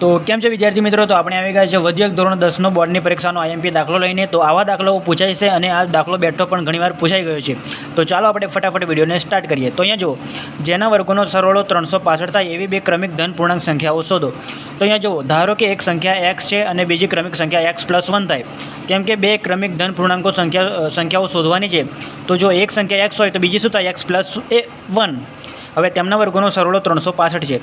તો કેમ છે વિદ્યાર્થી મિત્રો? તો આપણે આવી ગયા છે વધ્યક ધોરણ દસનો બોર્ડની પરીક્ષાનો આઈએમપી દાખલો લઈને. તો આવા દાખલાઓ પૂછાય છે અને આ દાખલો બેઠો પણ ઘણીવાર પૂછાઈ ગયો છે. તો ચાલો આપણે ફટાફટ વિડીયોને સ્ટાર્ટ કરીએ. તો અહીંયા જુઓ. જેના વર્ગોનો સરવાળો ત્રણસો પાસઠ થાય એવી બે ક્રમિક ધન પૂર્ણાંક સંખ્યાઓ શોધો. તો અહીંયા જુઓ. ધારો કે એક સંખ્યા એક્સ છે અને બીજી ક્રમિક સંખ્યા એક્સ પ્લસ વન થાય. કેમ કે બે ક્રમિક ધન પૂર્ણાંકો સંખ્યા સંખ્યાઓ શોધવાની છે. તો જો એક સંખ્યા એક્સ હોય તો બીજી શું થાય? એક્સ પ્લસ એ વન હવે તેમના વર્ગોનો સરવાળો ત્રણસો પાસઠ છે.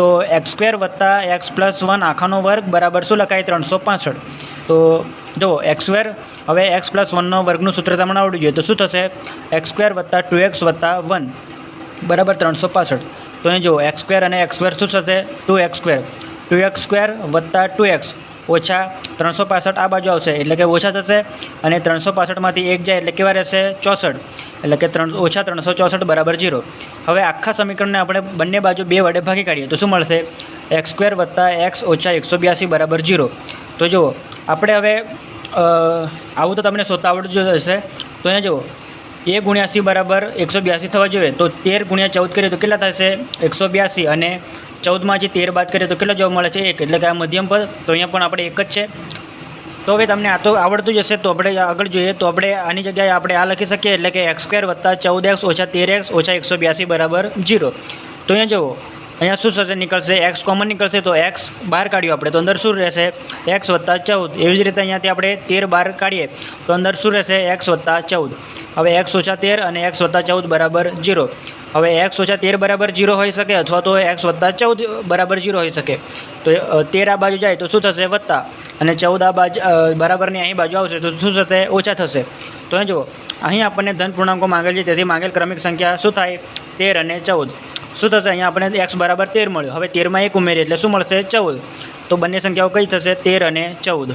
તો એક્સ સ્ક્વેર વત્તા એક્સ પ્લસ વન આખાનો વર્ગ બરાબર શું લખાય? ત્રણસો પાસઠ. તો જુઓ, એક્સ સ્ક્વેર, હવે એક્સ પ્લસ વનનો વર્ગનું સૂત્ર તમને આવડી જોઈએ, તો શું થશે? એક્સ સ્ક્વેર વત્તા ટુ એક્સ વત્તા વન, બરાબર ત્રણસો પાસઠ. તો અહીં જુઓ, એક્સ સ્ક્વેર અને એક્સ સ્ક્વેર શું થશે? Two x square. Two x square વત્તા ટુ એક્સ. ઓછા ત્રણસો આ બાજુ આવશે. એટલે કે ઓછા થશે અને ત્રણસો પાસઠમાંથી એક જાય એટલે કેવા રહેશે? ચોસઠ. એટલે કે ત્રણ, ઓછા ત્રણસો ચોસઠ બરાબર જીરો. હવે આખા સમીકરણને આપણે બંને બાજુ બે વડે ભાગી કાઢીએ તો શું મળશે? એક્સ સ્ક્વેર વત્તા એક્સ ઓછા એકસો બ્યાસી બરાબર જીરો. તો જુઓ, આપણે હવે આવું તો તમને શોધતા આવડતું જ હશે. તો અહીંયા જુઓ એ ગુણ્યા સી બરાબર એકસો બ્યાસી થવા જોઈએ. તો તેર ગુણ્યા ચૌદ કરીએ તો કેટલા થશે? એકસો બ્યાસી. અને ચૌદમાંથી તેર બાદ કરીએ તો કેટલો જવાબ મળે છે? એક. એટલે કે આ મધ્યમ પદ, તો અહીંયા પણ આપણે એક જ છે. તો હવે તમને આ તો આવડતું જ હશે, તો આપણે આગળ જોઈએ. તો આપણે આની જગ્યાએ આપણે આ લખી શકીએ. એટલે કે એક્સ સ્ક્વેર વત્તા ચૌદ એક્સ ઓછા તેર એક્સ ઓછા એકસો બ્યાસી બરાબર જીરો તો અહીંયા જુઓ. અહીંયા શું થશે નીકળશે? એક્સ કોમન નીકળશે તો એક્સ બહાર કાઢ્યું આપણે. તો અંદર શું રહેશે? એક્સ વત્તા ચૌદ. એવી જ રીતે અહીંયાથી આપણે તેર બહાર કાઢીએ. તો અંદર શું રહેશે? એક્સ વત્તા ચૌદ. હવે એક્સ ઓછા તેર અને એક્સ વત્તા ચૌદ બરાબર જીરો હવે એક્સ ઓછા તેર બરાબર જીરો હોઈ શકે અથવા તો એક્સ વત્તા ચૌદ બરાબર જીરો હોઈ શકે. તો તેર આ બાજુ જાય તો શું થશે? વત્તા. અને ચૌદ આ બાજુ બરાબરની અહીં બાજુ આવશે તો શું થશે? ઓછા થશે. તો જુઓ. અહીં આપણને ધન પૂર્ણાંકો માંગેલ છે. તેથી માંગેલ ક્રમિક સંખ્યા શું થાય? તેર અને ચૌદ. શું થશે? અહીંયા આપણે એક્સ બરાબર તેર મળ્યું. હવે તેરમાં એક ઉમેરીએ એટલે શું મળશે? ચૌદ. તો બંને સંખ્યાઓ કઈ થશે? તેર અને ચૌદ.